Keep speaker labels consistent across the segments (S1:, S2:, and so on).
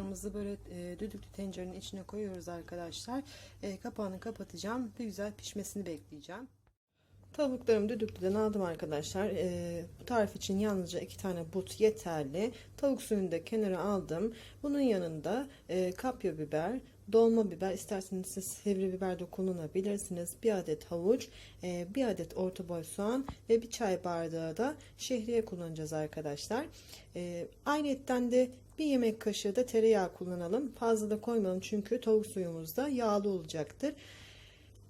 S1: Tavuklarımızı böyle e, düdüklü tencerenin içine koyuyoruz arkadaşlar. E, kapağını kapatacağım. Bir güzel pişmesini bekleyeceğim. Tavuklarımı düdüklüden aldım arkadaşlar. E, bu tarif için yalnızca iki tane but yeterli. Tavuk suyunu da kenara aldım. Bunun yanında e, kapya biber, dolma biber, isterseniz siz sivri biber de kullanabilirsiniz. Bir adet havuç, e, bir adet orta boy soğan ve bir çay bardağı da şehriye kullanacağız arkadaşlar. E, ayrıyetten de bir yemek kaşığı da tereyağı kullanalım. Fazla da koymayalım çünkü tavuk suyumuz da yağlı olacaktır.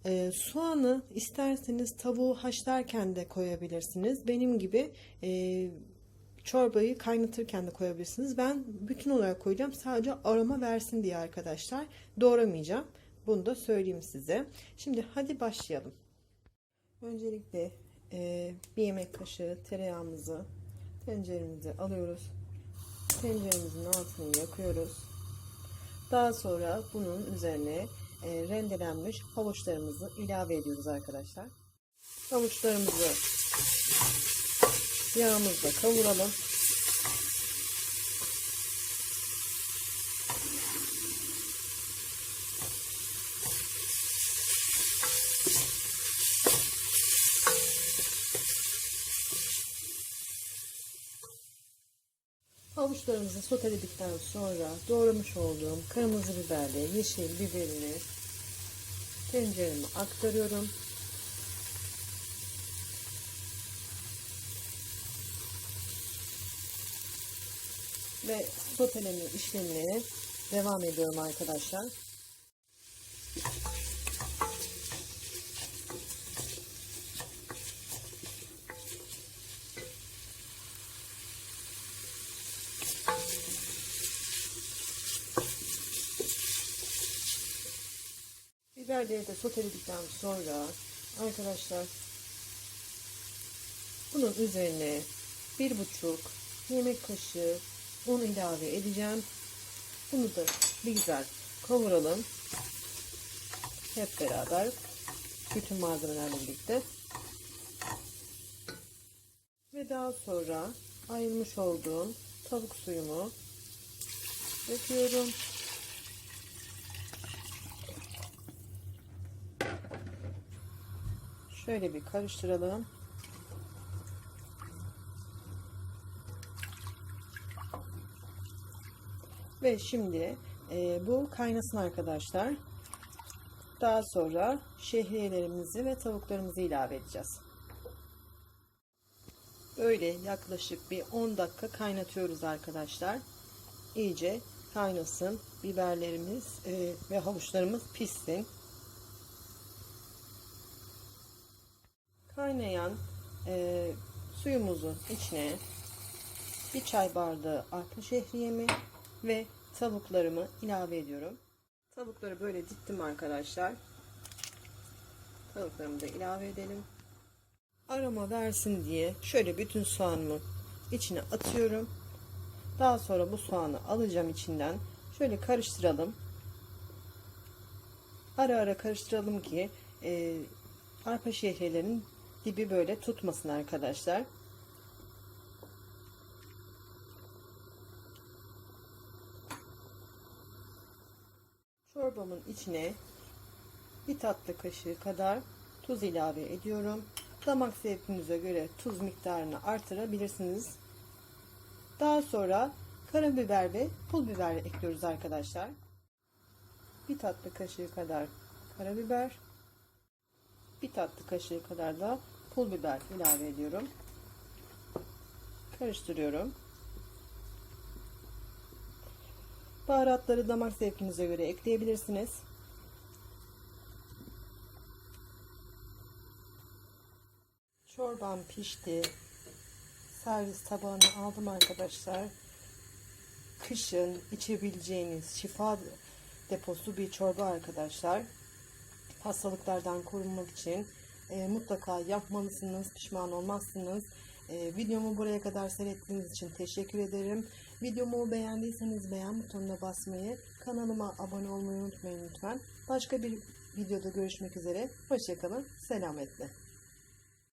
S1: E, soğanı isterseniz tavuğu haşlarken de koyabilirsiniz. Benim gibi e, çorbayı kaynatırken de koyabilirsiniz. Ben bütün olarak koyacağım. Sadece aroma versin diye arkadaşlar. Doğramayacağım. Bunu da söyleyeyim size. Şimdi hadi başlayalım. Öncelikle e, bir yemek kaşığı tereyağımızı tenceremize alıyoruz. Tenceremizin altını yakıyoruz. Daha sonra bunun üzerine e, rendelenmiş havuçlarımızı ilave ediyoruz arkadaşlar. Havuçlarımızı yağımızla kavuralım. Havuçlarımızı soteledikten sonra doğramış olduğum kırmızı biberle yeşil biberini tencereme aktarıyorum. Ve soteleme işlemine devam ediyorum arkadaşlar. Biberleri de soteledikten sonra arkadaşlar bunun üzerine bir buçuk yemek kaşığı un ilave edeceğim. Bunu da bir güzel kavuralım. Hep beraber bütün malzemelerle birlikte. Ve daha sonra ayırmış olduğum tavuk suyumu döküyorum. Şöyle bir karıştıralım. Ve şimdi e, bu kaynasın arkadaşlar. Daha sonra şehriyelerimizi ve tavuklarımızı ilave edeceğiz. Böyle yaklaşık bir 10 dakika kaynatıyoruz arkadaşlar. İyice kaynasın. Biberlerimiz e, ve havuçlarımız pişsin. Kaynayan e, suyumuzun içine bir çay bardağı arpa şehriyemi ve tavuklarımı ilave ediyorum. Tavukları böyle diktim arkadaşlar. Tavuklarımı da ilave edelim. Aroma versin diye şöyle bütün soğanımı içine atıyorum. Daha sonra bu soğanı alacağım içinden. Şöyle karıştıralım. Ara ara karıştıralım ki e, arpa şehriyelerin dibi böyle tutmasın arkadaşlar. Çorbamın içine bir tatlı kaşığı kadar tuz ilave ediyorum. Damak zevkinize göre tuz miktarını artırabilirsiniz. Daha sonra karabiber ve pul biber ekliyoruz arkadaşlar. Bir tatlı kaşığı kadar karabiber, bir tatlı kaşığı kadar da pul biber ilave ediyorum. Karıştırıyorum. Baharatları damak zevkinize göre ekleyebilirsiniz. Çorbam pişti. Servis tabağına aldım arkadaşlar. Kışın içebileceğiniz şifa deposu bir çorba arkadaşlar. Hastalıklardan korunmak için e, mutlaka yapmalısınız. Pişman olmazsınız. E, videomu buraya kadar seyrettiğiniz için teşekkür ederim. Videomu beğendiyseniz beğen butonuna basmayı, kanalıma abone olmayı unutmayın lütfen. Başka bir videoda görüşmek üzere. Hoşçakalın. Selametle.